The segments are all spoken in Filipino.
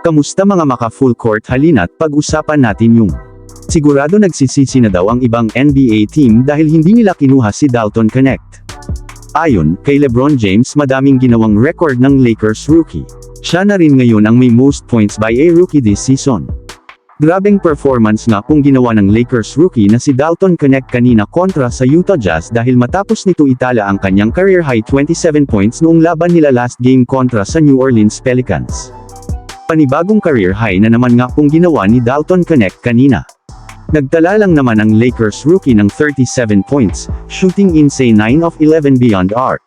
Kamusta mga maka full court halina't pag-usapan natin yung Sigurado nagsisisi na daw ang ibang NBA team dahil hindi nila kinuha si Dalton Connect. Ayon kay LeBron James madaming ginawang record ng Lakers rookie. Siya na rin ngayon ang may most points by a rookie this season. Grabeng performance nga kung ginawa ng Lakers rookie na si Dalton Connect kanina kontra sa Utah Jazz dahil matapos nito itala ang kanyang career high 27 points noong laban nila last game kontra sa New Orleans Pelicans. Panibagong career high na naman nga kung ginawa ni Dalton Connect kanina. Nagtala lang naman ang Lakers rookie ng 37 points, shooting insane 9 of 11 beyond arc.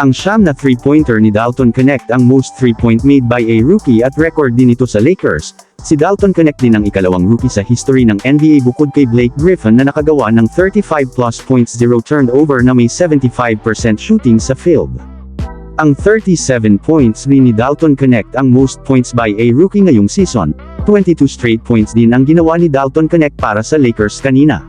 Ang siyam na 3-pointer ni Dalton Connect ang most 3-point made by a rookie at record din ito sa Lakers. Si Dalton Connect din ang ikalawang rookie sa history ng NBA bukod kay Blake Griffin na nakagawa ng 35 plus points 0 turnover na may 75% shooting sa field. Ang 37 points rin ni Dalton Connect ang most points by a rookie ngayong season, 22 straight points din ang ginawa ni Dalton Connect para sa Lakers kanina.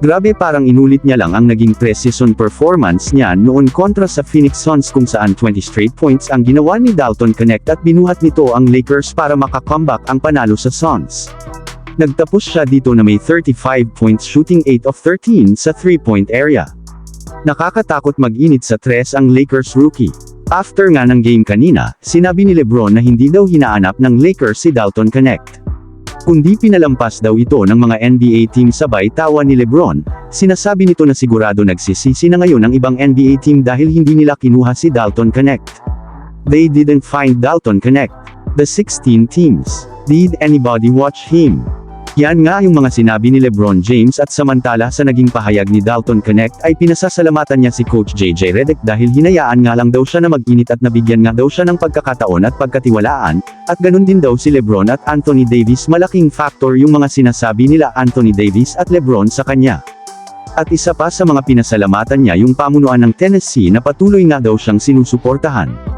Grabe parang inulit niya lang ang naging pre-season performance niya noon kontra sa Phoenix Suns kung saan 20 straight points ang ginawa ni Dalton Connect at binuhat nito ang Lakers para makakomeback ang panalo sa Suns. Nagtapos siya dito na may 35 points shooting 8 of 13 sa 3-point area. Nakakatakot mag-init sa tres ang Lakers rookie. After nga ng game kanina, sinabi ni Lebron na hindi daw hinaanap ng Lakers si Dalton Connect. Kundi pinalampas daw ito ng mga NBA team sabay tawa ni Lebron, sinasabi nito na sigurado nagsisisi na ngayon ang ibang NBA team dahil hindi nila kinuha si Dalton Connect. They didn't find Dalton Connect. The 16 teams. Did anybody watch him? Yan nga yung mga sinabi ni Lebron James at samantala sa naging pahayag ni Dalton Connect ay pinasasalamatan niya si Coach JJ Redick dahil hinayaan nga lang daw siya na mag-init at nabigyan nga daw siya ng pagkakataon at pagkatiwalaan, at ganun din daw si Lebron at Anthony Davis malaking factor yung mga sinasabi nila Anthony Davis at Lebron sa kanya. At isa pa sa mga pinasalamatan niya yung pamunuan ng Tennessee na patuloy nga daw siyang sinusuportahan.